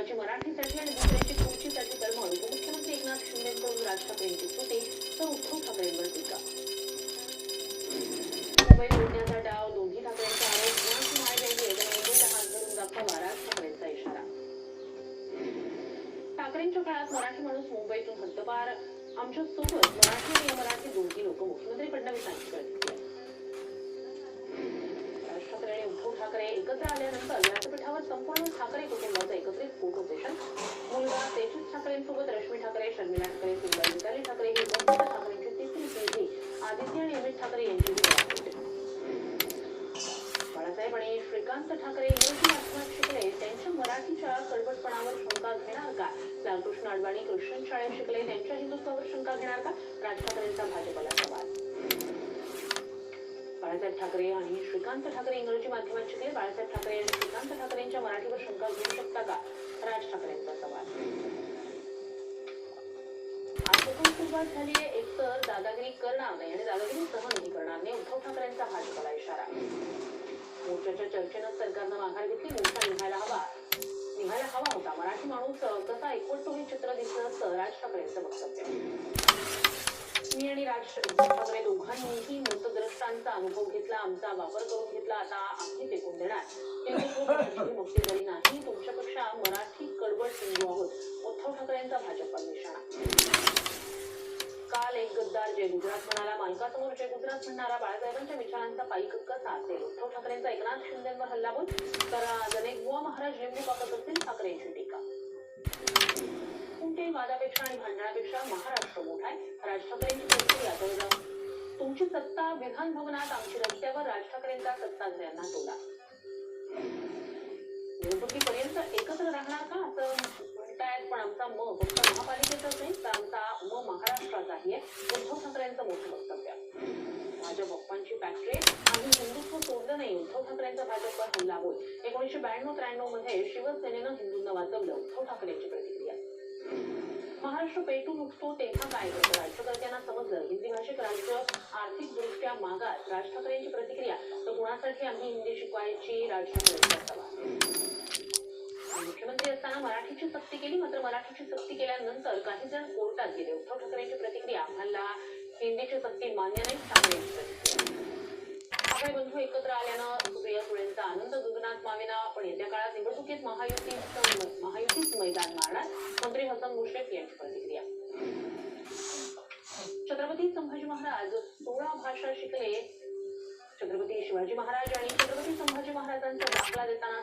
एकाची मराठीसाठी आणि दुसऱ्याची खुर्चीसाठी तळमळ उपमुख्यमंत्री एकनाथ शिंदेकडून राज ठाकरेंची स्तुती तर उद्धव ठाकरेंवर टीका. मुंबई लुटण्याचा डाव दोन्ही ठाकरेंचा आरोप आहे हात धरून राज ठाकरेंचा इशारा. ठाकरेंच्या काळात मराठी माणूस मुंबईतून हद्दपार. आमच्यासोबत मराठी आणि मराठी दोन्ही लोक मुख्यमंत्री फडणवीसांची प्रतिक्रिया राज ठाकरे आणि उद्धव ठाकरे एकत्र आल्यानंतर संपूर्ण ठाकरे कुटुंबाचं एकत्रित फोटो सेशन मुलगा तेजस ठाकरेंसोबत रश्मी ठाकरे शर्मिला ठाकरे किंवा मिताली ठाकरे ही वंचित ठाकरेंची तिसरी पिढी आदित्य आणि अमित ठाकरे यांची बाळासाहेब आणि श्रीकांत ठाकरे इंग्रजी माध्यमात शिकले. त्यांच्या मराठीच्या कडवटपणावर शंका घेणार का? लालकृष्ण अडवाणी ख्रिश्चन शाळेत शिकले. त्यांच्या हिंदुत्वावर शंका घेणार का? राज ठाकरेंचा भाजपला सवाल. बाळासाहेब ठाकरे आणि श्रीकांत ठाकरे इंग्रजी माध्यमात शिकले बाळासाहेब ठाकरे आणि श्रीकांत ठाकरेंच्या मराठीवर शंका घेऊ शकता का? राज ठाकरेंचा सवाल. आजपासून सुरुवात झाली आहे एकतर दादागिरी करणार नाही आणि दादागिरी सहन नाही करणार नाही उद्धव ठाकरेंचा भाजपला इशारा. मोर्चाच्या चर्चेनं सरकारनं माघार घेतली मोर्चा निघायला हवा. निघायला हवा होता. मराठी माणूस कसा एकवटतो हे चित्र दिसलं असतं राज ठाकरेंचं वक्तव्य. मी आणि राज ठाकरे दोघांनीही मृतद्रष्टांचा अनुभव घेतला आमचा वापर करून घेतला. आता आम्ही फेकून देणार. हिंदुत्व नाही तुमच्यापेक्षा मराठी कडवट हिंदू आहोत. उद्धव ठाकरेंचा भाजपा निशाणा. काल एक गद्दार जय गुजरात म्हणाला मालकासमोर जय गुजरात म्हणणारा बाळासाहेबांच्या विचारांचा पायी कसा असेल उद्धव ठाकरेंचा एकनाथ शिंदेवर हल्लाबोल तर अनेक बुवा महाराज लिंबू वापरत असतील ठाकरेंची टीका. कोणत्याही वादापेक्षा आणि भांडणापेक्षा महाराष्ट्र मोठा आहे. राज ठाकरेंची प्रतिक्रिया तुमची सत्ता विधान भवनात आमची रस्त्यावर राज ठाकरेंचा सत्ताधाऱ्यांना टोला निवडणुकीपर्यंत एकत्र राहणार का असं म्हणतायत पण आमचा म फक्त महापालिकेचाच नाही तर आमचा म महाराष्ट्राचाही आहे. उद्धव ठाकरेंचं मोठं वक्तव्य. माझ्या पप्पांची फॅक्टरी आम्ही हिंदुत्व सोडलं नाही. उद्धव ठाकरेंचा भाजपवर हल्ला होईल एकोणीशे ब्याण्णव त्र्याण्णवमध्ये शिवसेनेनं हिंदूंना वाचवलं उद्धव ठाकरेंची प्रतिक्रिया. महाराष्ट्र पेटून उठतो तेव्हा काय करतं राज्यकर्त्यांना समजलं हिंदी भाषिक राज्य आर्थिक दृष्ट्या मागास. राज ठाकरेंची प्रतिक्रिया तर कुणासाठी आम्ही हिंदी शिकवायची? राज ठाकरेंचा मुख्यमंत्री असताना मराठीची सक्ती केली मात्र मराठीची सक्ती केल्यानंतर काही जण कोर्टात गेले. उद्धव ठाकरेंची प्रतिक्रिया आम्हाला हिंदीची सक्ती मान्य नाही ठाकरेंची प्रतिक्रिया. ठाकरे बंधू एकत्र आल्यानं मंत्री हसन मुश्रीफ यांची प्रतिक्रिया. छत्रपती संभाजी महाराज सोळा भाषा शिकले. छत्रपती शिवाजी महाराज आणि छत्रपती संभाजी महाराजांचा दाखला देताना